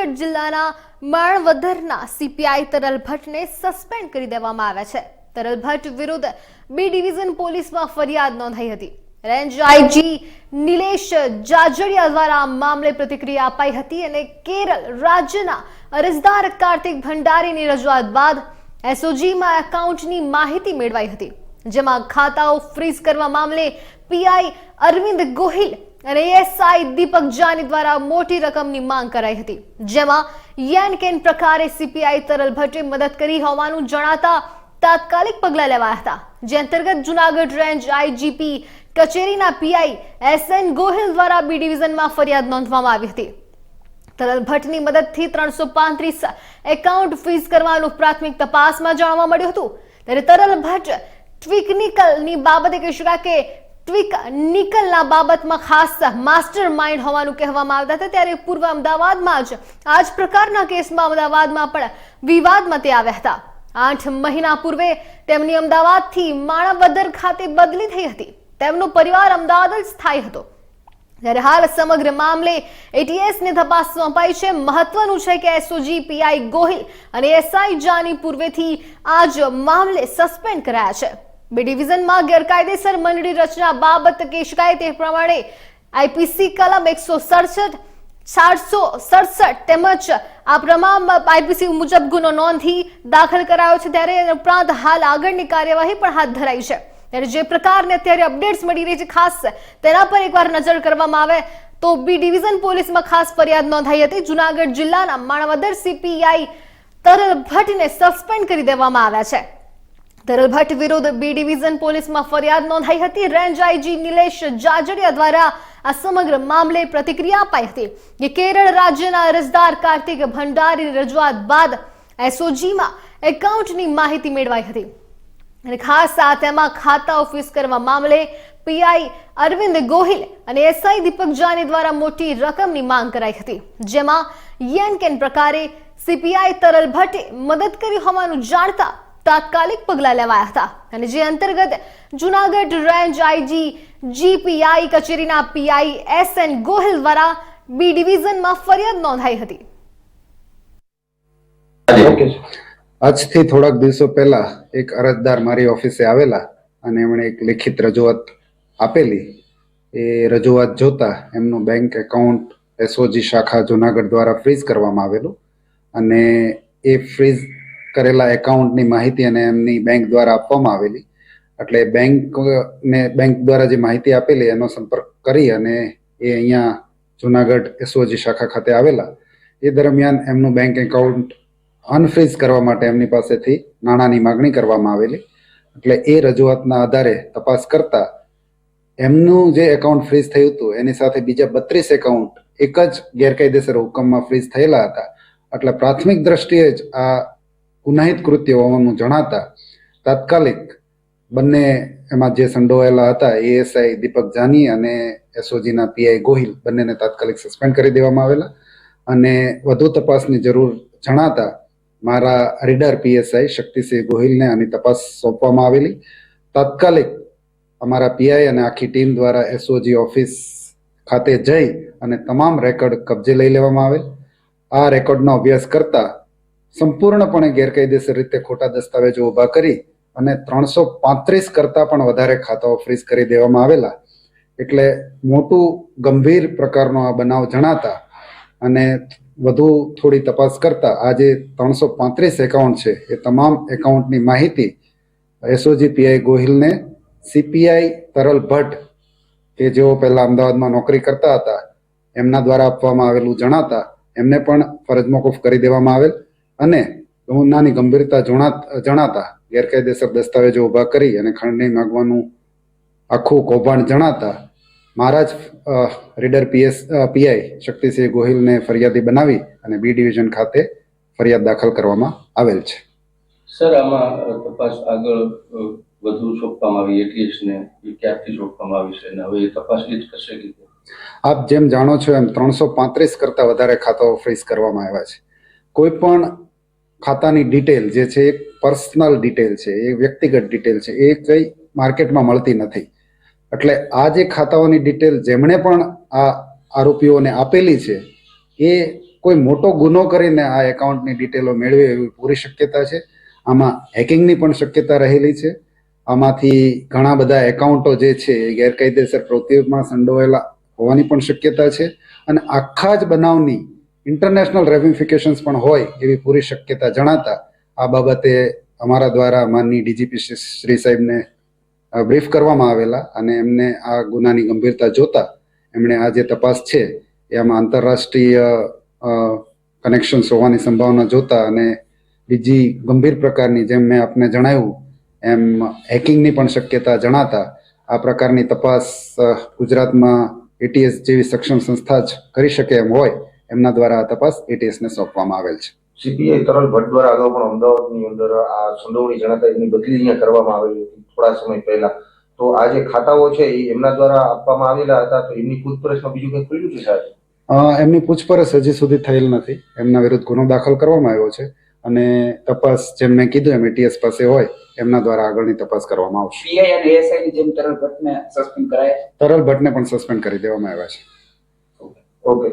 જુનાગઢ જિલ્લાના માણવદરના સીપીઆઈ તરલ ભટ્ટને સસ્પેન્ડ કરી દેવામાં આવ્યા છે. તરલ ભટ્ટ વિરુદ્ધ બી ડિવિઝન પોલીસમાં ફરિયાદ નોંધાઈ હતી. રેન્જ આઈજી નિલેશ જાજડિયા દ્વારા મામલે પ્રતિક્રિયા અપાઈ હતી અને કેરળ રાજ્યના અરજદાર કાર્તિક ભંડારીની રજૂઆત બાદ એસઓજીમાં એકાઉન્ટની માહિતી મેળવાઈ હતી. જેમાં ખાતાઓ ફ્રીઝ કરવા મામલે પીઆઈ અરવિંદ ગોહિલ અને એસઆઈ દીપક જાની દ્વારા મોટી રકમની માંગ કરાઈ હતી. જેમાં યેન કેન પ્રકારે સીપીઆઈ તરલ ભટ્ટે મદદ કરી હોવાનું જણાતા તાત્કાલિક પગલાં લેવાયા હતા. જે અંતર્ગત જુનાગઢ રેન્જ આઈજીપી કચેરીના પીઆઈ એસએન ગોહિલ દ્વારા બી ડિવિઝનમાં ફરિયાદ નોંધવામાં આવી હતી. તરલ ભટ્ટની મદદથી ત્રણસો પાંત્રીસ એકાઉન્ટ ફ્રીઝ કરવાનું પ્રાથમિક તપાસમાં જાણવા મળ્યું હતું. ત્યારે તરલ ભટ્ટ ટ્વિકનિકલની બાબતે કહી કે ટ્વિક નિકલના બાબતમાં ખાસ માસ્ટર માઇન્ડ હોવાનું કહેવામાં આવતા હતા. ત્યારે પૂર્વ અમદાવાદમાં જ આ જ પ્રકારના કેસમાં અમદાવાદમાં પણ વિવાદમાં તે આવ્યા હતા. આઠ મહિના પૂર્વે તેમની અમદાવાદથી માણાવદર ખાતે બદલી થઈ હતી. તેમનો પરિવાર અમદાવાદ જ સ્થાયી હતો. ત્યારે હાલ સમગ્ર મામલે એટીએસ ને તપાસ સોંપાઈ છે. મહત્વનું છે કે એસઓજી પીઆઈ ગોહિલ અને એસઆઈ જાની પૂર્વેથી આ જ મામલે સસ્પેન્ડ કરાયા છે. બે ડિવિઝનમાં ગેરકાયદેસર મંડળી રચના બાબત કહી શકાય તે પ્રમાણે આઈપીસી કલમ એકસો સડસઠ, ચારસો સડસઠ તેમજ આ પ્રમાણ આઈપીસી મુજબ ગુનો નોંધી દાખલ કરાયો છે ત્યારે ઉપરાંત હાલ આગળની કાર્યવાહી પણ હાથ ધરાઈ છે. ત્યારે જે પ્રકારને અત્યારે અપડેટ્સ મળી રહી છે ખાસ તેના પર એકવાર નજર કરવામાં આવે તો બી ડિવિઝન પોલીસમાં ખાસ ફરિયાદ નોંધાઈ હતી. જુનાગઢ જિલ્લાના માણાવદર સીપીઆઈ તરલ ભટ્ટને સસ્પેન્ડ કરી દેવામાં આવ્યા છે. તરલ ભટ્ટ વિરુદ્ધ બી ડિવિઝન પોલીસમાં ફરિયાદ નોંધાઈ હતી. રેન્જ આઈજી નિલેશ જાજડિયા દ્વારા આ સમગ્ર મામલે પ્રતિક્રિયા અપાઈ હતી કે કેરળ રાજ્યના અરજદાર કાર્તિક ભંડારીની રજૂઆત બાદ એસઓજીમાં એકાઉન્ટની માહિતી મેળવાઈ હતી. અને ખાસ આ તેમાં ખાતા ઓફિસ કરવા મામલે પીઆઈ અરવિંદ ગોહિલ અને એસઆઈ દીપક જાની દ્વારા મોટી રકમની માંગ કરાઈ હતી. જેમાં યેન કેન પ્રકારે સીપીઆઈ તરલ ભટ્ટે મદદ કરી હોવાનું જાણતા તાત્કાલિક પગલાં લેવાયા હતા અને જે અંતર્ગત જુનાગઢ રેન્જ આઈજી જીપીઆઈ કચેરીના પીઆઈ એસ એન ગોહિલ દ્વારા બી ડિવિઝનમાં ફરિયાદ નોંધાઈ હતી આજથી થોડાક દિવસો પહેલા એક અરજદાર મારી ઓફિસે આવેલા અને એમણે એક લેખિત રજૂઆત આપેલી. એ રજૂઆત જોતા એમનું બેંક એકાઉન્ટ એસઓજી શાખા જુનાગઢ દ્વારા ફ્રીઝ કરવામાં આવેલું અને એ ફ્રીઝ કરેલા એકાઉન્ટની માહિતી અને એમની બેંક દ્વારા આપવામાં આવેલી. એટલે બેંક ને બેંક દ્વારા જે માહિતી આપેલી એનો સંપર્ક કરી અને એ અહીંયા જુનાગઢ એસઓજી શાખા ખાતે આવેલા. એ દરમિયાન એમનું બેંક એકાઉન્ટ અનફ્રીઝ કરવા માટે એમની પાસેથી નાણાંની માગણી કરવામાં આવેલી. એટલે એ રજૂઆતના આધારે તપાસ કરતા એમનું જે એકાઉન્ટ ફ્રીઝ થયું હતું, એની સાથે બીજા બત્રીસ એકાઉન્ટ એક જ ગેરકાયદેસર હુકમમાં ફ્રીઝ થયેલા હતા. એટલે પ્રાથમિક દ્રષ્ટિએ જ આ ગુનાહિત કૃત્ય હોવાનું જણાતા તાત્કાલિક બંને એમાં જે સંડોવાયેલા હતા એએસઆઈ દીપક જાની અને એસઓજીના પીઆઈ ગોહિલ બંનેને તાત્કાલિક સસ્પેન્ડ કરી દેવામાં આવેલા. અને વધુ તપાસની જરૂર જણાતા મારા રીડર પીએસઆઈ શક્તિસિંહ ગોહિલને આની તપાસ સોંપવામાં આવેલી. તાત્કાલિક અમારા પીઆઈ અને આખી ટીમ દ્વારા એસઓજી ઓફિસ ખાતે જઈ અને તમામ રેકોર્ડ કબજે લઈ લેવામાં આવેલ. આ રેકોર્ડનો અભ્યાસ કરતા સંપૂર્ણપણે ગેરકાયદેસર રીતે ખોટા દસ્તાવેજો ઊભા કરી અને ત્રણસો પાંત્રીસ કરતાં પણ વધારે ખાતાઓ ફ્રીઝ કરી દેવામાં આવેલા. એટલે મોટું ગંભીર પ્રકારનો આ બનાવ જણાતા અને વધુ થોડી તપાસ કરતા આ જે ત્રણસો પાંત્રીસ એકાઉન્ટ છે, એ તમામ એકાઉન્ટની માહિતી એસઓજી પીઆઈ ગોહિલને સીપીઆઈ તરલ ભટ્ટ, કે જેઓ પહેલા અમદાવાદમાં નોકરી કરતા હતા, એમના દ્વારા આપવામાં આવેલું જણાતા એમને પણ ફરજ મોકૂફ કરી દેવામાં આવેલ. અને ગુનાની ગંભીરતા જણાતા ગેરકાયદેસર દસ્તાવેજો ઊભા કરી અને ખંડણી માગવાનું આખું કૌભાંડ જણાતા મારા જ રીડર પીએસ પીઆઈ શક્તિસિંહ ગોહિલને ફરિયાદી બનાવી અને બી ડિવિઝન ખાતે ફરિયાદ દાખલ કરવામાં આવેલ છે. સર આમાં તપાસ આગળ વધુ સોંપવામાં આવી એટીએસ ને એ ક્યારથી સોંપવામાં આવી છે? અને હવે એ તપાસ એ જ કરશે કે આપ જેમ જાણો છો એમ ત્રણસો પાંત્રીસ કરતાં વધારે ખાતાઓ ફ્રીઝ કરવામાં આવ્યા છે. કોઈ પણ ખાતાની ડિટેલ જે છે એ પર્સનલ ડિટેલ છે, એ વ્યક્તિગત ડિટેલ છે, એ કંઈ માર્કેટમાં મળતી નથી. એટલે આ જે ખાતાઓની ડિટેલ જેમણે પણ આ આરોપીઓને આપેલી છે, એ કોઈ મોટો ગુનો કરીને આ એકાઉન્ટની ડિટેલો મેળવે એવી પૂરી શક્યતા છે. આમાં હેકિંગની પણ શક્યતા રહેલી છે. આમાંથી ઘણા બધા એકાઉન્ટો જે છે, એ ગેરકાયદેસર પ્રવૃત્તિઓમાં સંડોવાયેલા હોવાની પણ શક્યતા છે. અને આખા જ બનાવની ઇન્ટરનેશનલ રેમિફિકેશન્સ પણ હોય એવી પૂરી શક્યતા જણાતા આ બાબતે અમારા દ્વારા માનની ડીજીપી શ્રી સાહેબને બ્રીફ કરવામાં આવેલા અને એમને આ ગુનાની ગંભીરતા જોતા એમણે આ જે તપાસ છે એમાં આંતરરાષ્ટ્રીય કનેક્શન્સ હોવાની સંભાવના જોતા અને બીજી ગંભીર પ્રકારની જેમ મેં આપને જણાવ્યું, એમ હેકિંગની પણ શક્યતા જણાતા આ પ્રકારની તપાસ ગુજરાતમાં એટીએસ જેવી સક્ષમ સંસ્થા જ કરી શકે એમ હોય એમના દ્વારા આ તપાસ એટીએસને સોંપવામાં આવેલ છે. સીપીઆઈ તરલ ભટ્ટ દ્વારા અગાઉ પણ અમદાવાદની અંદર આ સંડોવણી જણાતા એની બદલી અહીંયા કરવામાં આવેલી હતી થોડા સમય પહેલા. તો આ જે ખાતાઓ છે એ એમના દ્વારા આપવામાં આવેલા હતા તો એમની પૂછપરછમાં બીજું કંઈ ખુલ્યું છે સાહેબ? એમની પૂછપરછ હજી સુધી થયેલ નથી. એમના વિરુદ્ધ ગુનો દાખલ કરવામાં આવ્યો છે અને તપાસ જેમ મેં કીધું એમ એટીએસ પાસે હોય એમના દ્વારા આગળની તપાસ કરવામાં આવશે. પીઆઈ અને એસઆઈ ની જેમ તરલ ભટ્ટને સસ્પેન્ડ કરાયા તરલ ભટ્ટને પણ સસ્પેન્ડ કરી દેવામાં આવ્યા છે. ઓકે